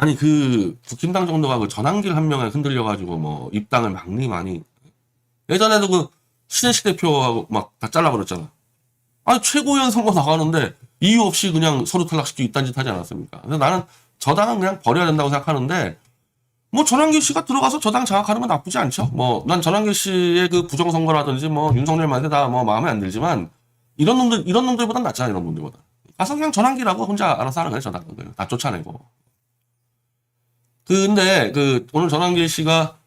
아니 그 국힘당 정도가 그 전환길 한 명에 흔들려가지고 뭐 입당을 막니 많이 예전에도 그 신혜식 대표하고 막 다 잘라버렸잖아. 아니 최고위원 선거 나가는데 이유 없이 그냥 서로 탈락시키고 이딴 짓 하지 않았습니까? 그래서 나는 저당은 그냥 버려야 된다고 생각하는데 뭐 전환길 씨가 들어가서 저당 장악하는 건 나쁘지 않죠. 뭐 난 전환길 씨의 그 부정선거라든지 뭐 윤석열 만세 다뭐 마음에 안 들지만 이런 놈들 이런 놈들보단 낫잖아 이런 놈들보다. 가서 그냥 전환길하고 혼자 알아서 하는 거예요 저당은 다 쫓아내고. 근데 그 오늘 전환길 씨가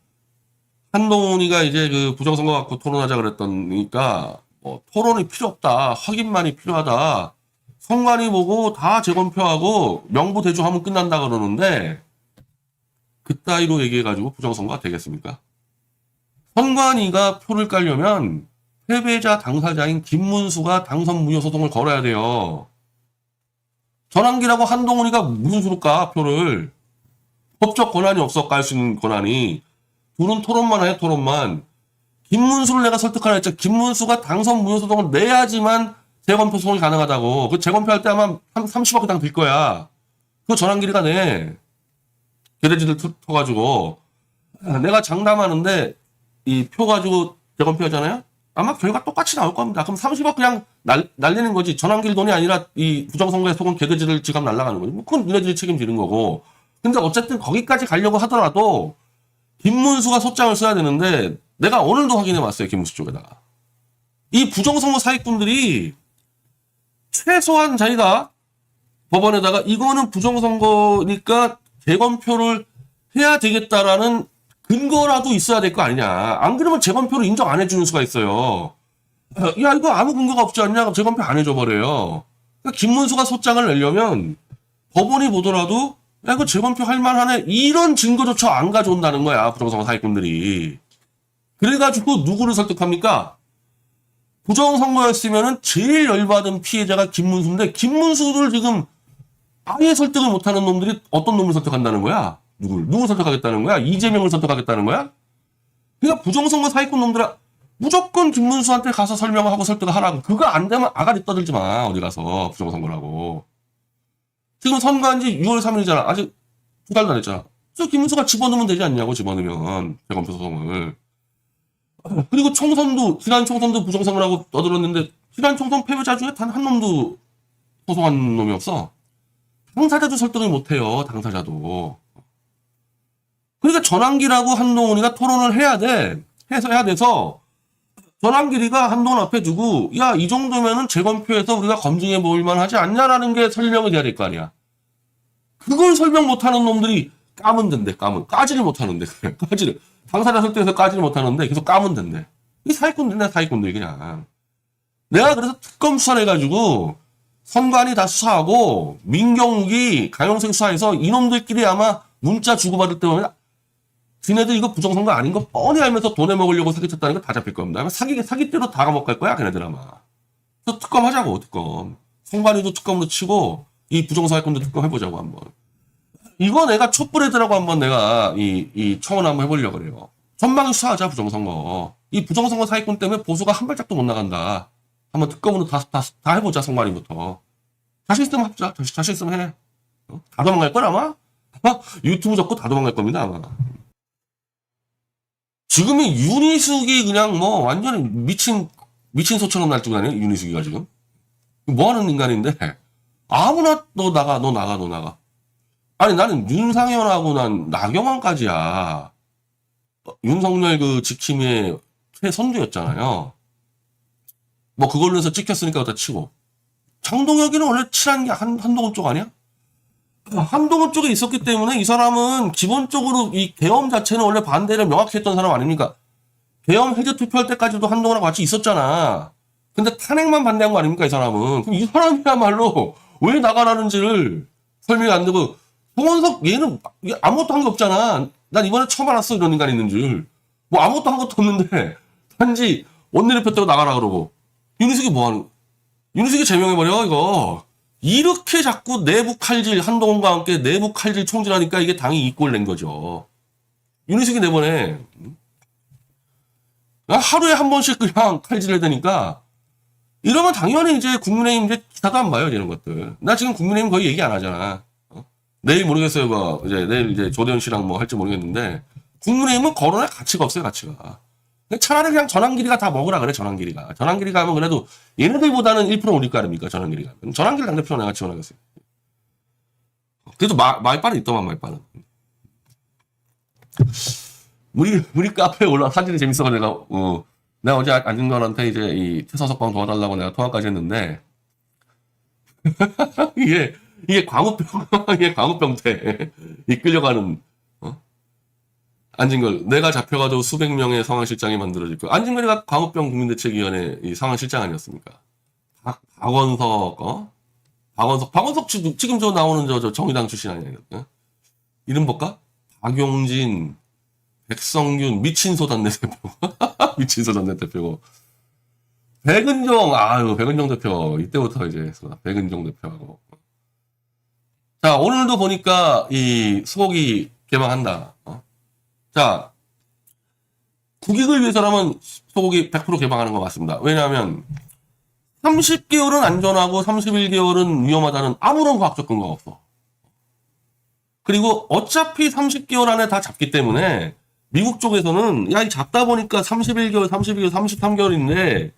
한동훈이가 이제 그 부정선거 갖고 토론하자 그랬더니까 뭐 토론이 필요 없다 확인만이 필요하다 선관위 보고 다 재검표하고 명부 대조하면 끝난다 그러는데 그따위로 얘기해가지고 부정선거가 되겠습니까? 선관위가 표를 깔려면 패배자 당사자인 김문수가 당선 무효 소송을 걸어야 돼요. 전환기라고 한동훈이가 무슨 수로 까 표를 법적 권한이 없어 깔 수 있는 권한이 둘은 토론만 해 토론만 김문수를 내가 설득하라 했죠. 김문수가 당선 무효 소송을 내야지만 재검표 소송이 가능하다고. 그 재검표 할 때 아마 30억 그당 들 거야. 그거 전환 길이가 내. 개돼지들 터- 터가지고 내가 장담하는데 이 표 가지고 재검표 하잖아요. 아마 결과 똑같이 나올 겁니다. 그럼 30억 그냥 날, 날리는 거지. 전환길 돈이 아니라 이 부정선거에 속은 개돼지들 지갑 날라가는 거지. 뭐 그건 너네들이 책임지는 거고. 근데 어쨌든 거기까지 가려고 하더라도 김문수가 소장을 써야 되는데 내가 오늘도 확인해 왔어요. 김문수 쪽에다가. 이 부정선거 사기꾼들이 최소한 자기가 법원에다가 이거는 부정선거니까 재검표를 해야 되겠다라는 근거라도 있어야 될 거 아니냐. 안 그러면 재검표를 인정 안 해주는 수가 있어요. 야, 이거 아무 근거가 없지 않냐? 재검표 안 해줘버려요. 그러니까 김문수가 소장을 내려면 법원이 보더라도 야, 이거 재검표 할 만하네. 이런 증거조차 안 가져온다는 거야. 부정선거 사기꾼들이. 그래가지고 누구를 설득합니까? 부정선거였으면은 제일 열받은 피해자가 김문수인데, 김문수를 지금 아예 설득을 못하는 놈들이 어떤 놈을 설득한다는 거야? 누구를? 누구 설득하겠다는 거야? 이재명을 설득하겠다는 거야? 그러니까 부정선거 사기꾼 놈들아 무조건 김문수한테 가서 설명하고 설득을 하라고. 그거 안 되면 아가리 떠들지 마. 어디 가서 부정선거라고. 지금 선거한 지 6월 3일이잖아. 아직 두 달도 안 했잖아. 그래서 김문수가 집어넣으면 되지 않냐고 집어넣으면 재검표 소송을. 그리고 총선도 지난 총선도 부정선거라고 떠들었는데 지난 총선 패배자 중에 단 한 놈도 소송한 놈이 없어. 당사자도 설득을 못해요. 당사자도. 그러니까 전환기라고 한동훈이가 토론을 해야 돼. 해서 해야 돼서 전환길이가 한동훈 앞에 두고 야 이 정도면은 재검표에서 우리가 검증해 볼 만하지 않냐라는 게 설명이 돼야 될 거 아니야. 그걸 설명 못하는 놈들이 까면 된대 까면 까지를 못하는데 그래 까지를 당사자 설득해서 까지를 못하는데 계속 까면 된대. 이 사기꾼들이네 사기꾼들이 그냥. 내가 그래서 특검 수사를 해가지고 선관위 다 수사하고 민경욱이 강용생 수사해서 이놈들끼리 아마 문자 주고받을 때 보면 지네들 이거 부정선거 아닌 거 뻔히 알면서 돈에 먹으려고 사기쳤다는 거 다 잡힐 겁니다. 아마 사기 사기대로 다 감옥 갈 거야 걔네들 아마. 그래서 특검 하자고 특검. 선관위도 특검으로 치고 이 부정사기꾼도 특검 해보자고 한번. 이거 내가 촛불애들하고 한번 내가 이, 이 청원 한번 해보려고 그래요. 전방위 수사하자 부정선거. 이 부정선거 사기꾼 때문에 보수가 한 발짝도 못 나간다. 한번 특검으로 다, 다, 다 해보자 선관위부터. 자신 있으면 합자. 자신, 자신 있으면 해. 어? 다 도망갈 걸 아마? 아마 유튜브 접고 다 도망갈 겁니다 아마. 지금이 윤희숙이 그냥 뭐 완전히 미친 미친 소처럼 날뛰고 다녀 윤희숙이가 지금 뭐 하는 인간인데 아무나 너 나가 너 나가 너 나가 아니 나는 윤상현하고 난 나경원까지야 어, 윤석열 그 지킴이의 최선두였잖아요 뭐 그걸로 해서 찍혔으니까 그다 치고 장동혁이는 원래 친한 게 한, 한동훈 쪽 아니야? 한동훈 쪽에 있었기 때문에 이 사람은 기본적으로 이 계엄 자체는 원래 반대를 명확히 했던 사람 아닙니까? 계엄 해제 투표할 때까지도 한동훈하고 같이 있었잖아. 근데 탄핵만 반대한 거 아닙니까, 이 사람은? 그럼 이 사람이야말로 왜 나가라는지를 설명이 안 되고, 송원석 얘는 아무것도 한 게 없잖아. 난 이번에 처음 알았어, 이런 인간이 있는 줄. 뭐 아무것도 한 것도 없는데, 단지 원내대표 때고 나가라 그러고. 윤희숙이 뭐 하는, 윤희숙이 제명해버려, 이거. 이렇게 자꾸 내부 칼질, 한동훈과 함께 내부 칼질 총질하니까 이게 당이 이꼴 낸 거죠. 윤희숙이 내보내. 하루에 한 번씩 그냥 칼질을 되니까 이러면 당연히 이제 국민의힘 이제 기사도 안 봐요, 이런 것들. 나 지금 국민의힘 거의 얘기 안 하잖아. 어? 내일 모르겠어요. 그 이제 내일 이제 조대현 씨랑 뭐 할지 모르겠는데 국민의힘은 거론할 가치가 없어요. 가치가. 차라리 그냥 전환길이가 다 먹으라 그래 전환길이가. 전환길이가 하면 그래도 얘네들보다는 1% 올릴 거 아닙니까 전환길이가. 전환길 당대표 내가 지원하겠어요. 그래도 마, 말빨은 있더만 말빨은. 우리 우리 카페에 올라 사진이 재밌어서 내가 어 내가 어제 안진걸한테 이제 이 태서석방 도와달라고 내가 통화까지 했는데 이게 이게 광우병 이게 광우병태 이끌려가는 어? 안진걸 내가 잡혀가지고 수백 명의 상황실장이 만들어질 거 안진걸이가 광우병 국민대책위원회 이 상황실장 아니었습니까? 박, 박원석 어? 박원석 박원석 지금 지금 저 나오는 저, 저 정의당 출신 아니에요? 어? 이름 볼까? 박용진 백성균 미친 소단내 대표. 미친 소단내 대표고 백은종 아유 백은종 대표. 이때부터 이제 백은종 대표하고. 자 오늘도 보니까 이 소고기 개방한다. 어? 자 국익을 위해서라면 소고기 100% 개방하는 것 같습니다. 왜냐하면 30개월은 안전하고 31개월은 위험하다는 아무런 과학적 근거가 없어. 그리고 어차피 30개월 안에 다 잡기 때문에 미국 쪽에서는 야, 이 잡다 보니까 31개월, 32개월, 33개월인데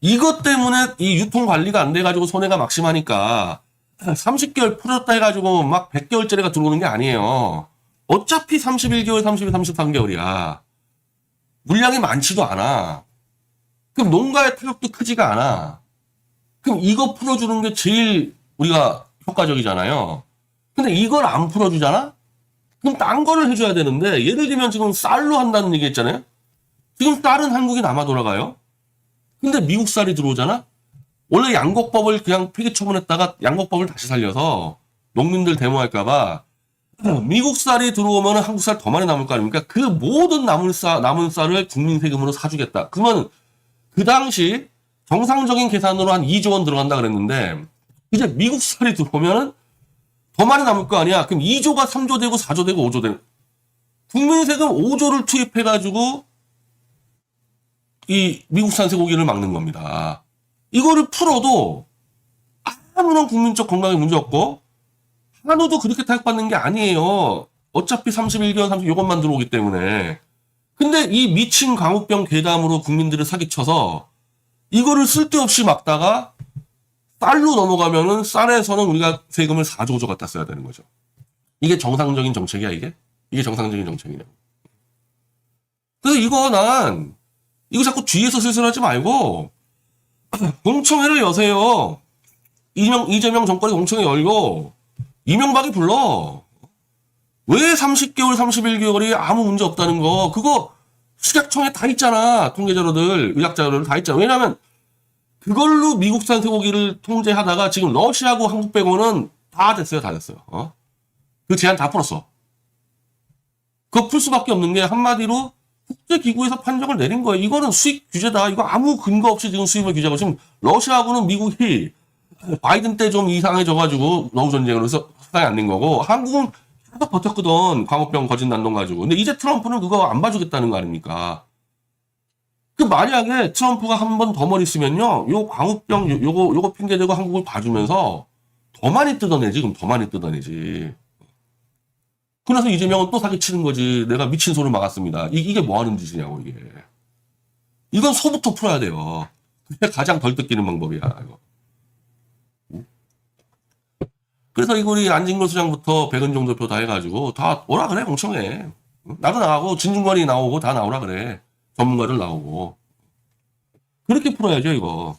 이것 때문에 이 유통 관리가 안 돼 가지고 손해가 막심하니까 30개월 풀었다 해 가지고 막 100개월짜리가 들어오는 게 아니에요. 어차피 31개월, 32, 33개월이야. 물량이 많지도 않아. 그럼 농가의 타격도 크지가 않아. 그럼 이거 풀어주는 게 제일 우리가 효과적이잖아요. 근데 이걸 안 풀어주잖아? 그럼 딴 거를 해줘야 되는데 예를 들면 지금 쌀로 한다는 얘기 했잖아요. 지금 쌀은 한국이 남아 돌아가요. 근데 미국 쌀이 들어오잖아. 원래 양곡법을 그냥 폐기 처분했다가 양곡법을 다시 살려서 농민들 데모할까봐 미국 쌀이 들어오면 한국 쌀 더 많이 남을 거 아닙니까? 그 모든 남은 쌀 남은 쌀을 국민 세금으로 사주겠다. 그러면 그 당시 정상적인 계산으로 한 2조 원 들어간다 그랬는데 이제 미국 쌀이 들어오면은 더 많이 남을 거 아니야. 그럼 2조가 3조 되고 4조 되고 5조 되고 국민 세금 5조를 투입해 가지고 이 미국산 쇠고기를 막는 겁니다. 이거를 풀어도 아무런 국민적 건강에 문제 없고 한우도 그렇게 타격받는 게 아니에요. 어차피 31개월 30 요것만 들어오기 때문에. 근데 이 미친 광우병 괴담으로 국민들을 사기쳐서 이거를 쓸데없이 막다가 쌀로 넘어가면은 쌀에서는 우리가 세금을 4조 5조 갖다 써야 되는 거죠. 이게 정상적인 정책이야, 이게? 이게 정상적인 정책이냐. 그래서 이거 난, 이거 자꾸 뒤에서 슬슬하지 말고, 공청회를 여세요. 이명, 이재명 정권이 공청회 열고, 이명박이 불러. 왜 30개월, 31개월이 아무 문제 없다는 거, 그거 식약청에 다 있잖아. 통계자료들, 의학자료들 다 있잖아. 왜냐면, 그걸로 미국산 쇠고기를 통제하다가 지금 러시아하고 한국 빼고는 다 됐어요, 다 됐어요. 어? 그 제한 다 풀었어. 그거 풀 수밖에 없는 게 한마디로 국제기구에서 판정을 내린 거예요. 이거는 수입 규제다. 이거 아무 근거 없이 지금 수입을 규제하고 지금 러시아하고는 미국이 바이든 때 좀 이상해져가지고 러우 전쟁으로 해서 수당이 안 된 거고 한국은 계속 버텼거든. 광우병 거짓 난동 가지고. 근데 이제 트럼프는 그거 안 봐주겠다는 거 아닙니까? 그 만약에 트럼프가 한 번 더 머리 쓰면요, 요 광우병 요- 요거 요거 핑계 대고 한국을 봐주면서 더 많이 뜯어내지, 그럼 더 많이 뜯어내지. 그래서 이재명은 또 사기치는 거지. 내가 미친 소를 막았습니다. 이, 이게 뭐 하는 짓이냐고 이게. 이건 소부터 풀어야 돼요. 그게 가장 덜 뜯기는 방법이야. 이거. 그래서 이거 우리 안진걸 수장부터 백은종 대표 다 해가지고 다 오라 그래 공청회. 나도 나가고 진중권이 나오고 다 나오라 그래. 전문가들 나오고. 그렇게 풀어야죠, 이거.